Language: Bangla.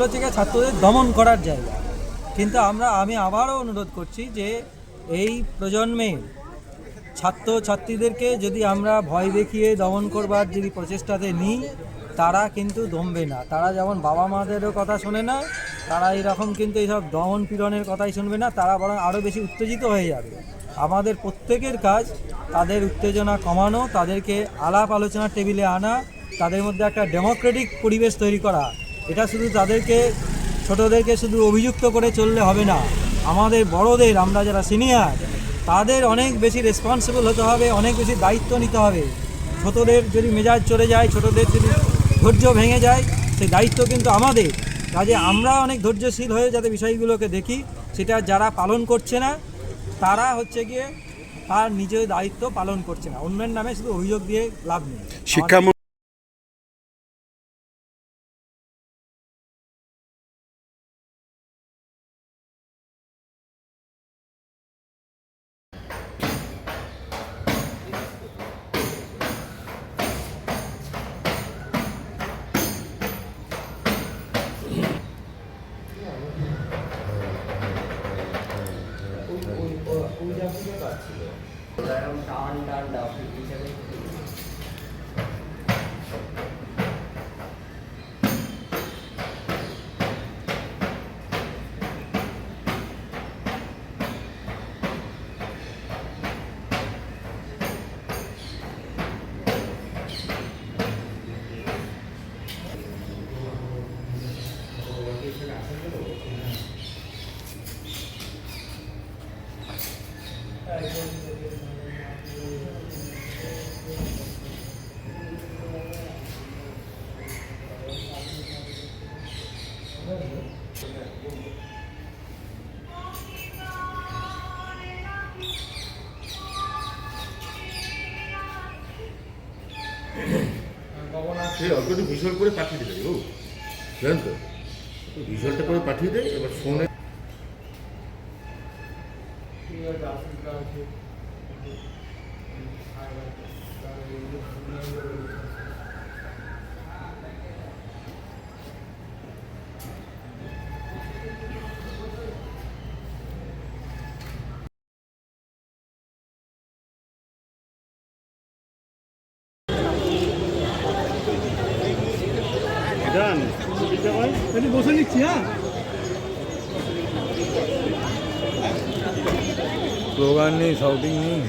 স্কুল গিয়ে ছাত্রদের দমন করার জায়গা। কিন্তু আমরা, আমি আবারও অনুরোধ করছি যে এই প্রজন্মে ছাত্র ছাত্রীদেরকে যদি আমরা ভয় দেখিয়ে দমন করবার যদি প্রচেষ্টাতে নিই, তারা কিন্তু দমবে না। তারা যেমন বাবা মাদেরও কথা শোনে না, তারা এরকম কিন্তু এইসব দমন পীড়নের কথাই শুনবে না, তারা বরং আরও বেশি উত্তেজিত হয়ে যাবে। আমাদের প্রত্যেকের কাজ তাদের উত্তেজনা কমানো, তাদেরকে আলাপ আলোচনার টেবিলে আনা, তাদের মধ্যে একটা ডেমোক্রেটিক পরিবেশ তৈরি করা এটা শুধু তাদেরকে, ছোটদেরকে শুধু অভিযুক্ত করে চললে হবে না। আমাদের বড়দের, আমরা যারা সিনিয়র তাদের অনেক বেশি রেসপন্সিবল হতে হবে, অনেক বেশি দায়িত্ব নিতে হবে। ছোটদের যদি মেজাজ চলে যায়, ছোটদের যদি ধৈর্য ভেঙে যায়, সেই দায়িত্ব কিন্তু আমাদের। কাজে আমরা অনেক ধৈর্যশীল হয়ে যাতে বিষয়গুলোকে দেখি, সেটা যারা পালন করছে না, তারা হচ্ছে গিয়ে তার নিজের দায়িত্ব পালন করছে না। অন্যের নামে শুধু অভিযোগ দিয়ে লাভ নেই। শিক্ষা সে অল্প একটু ভিজুয়াল করে পাঠিয়ে দিলে, ও। জানেন তো? ভিজুয়ালটা করে পাঠিয়ে দেয় এবার ফোনে বসে নিচ্ছি হ্যাঁ? স্লোগান নেই শাউটিং নেই।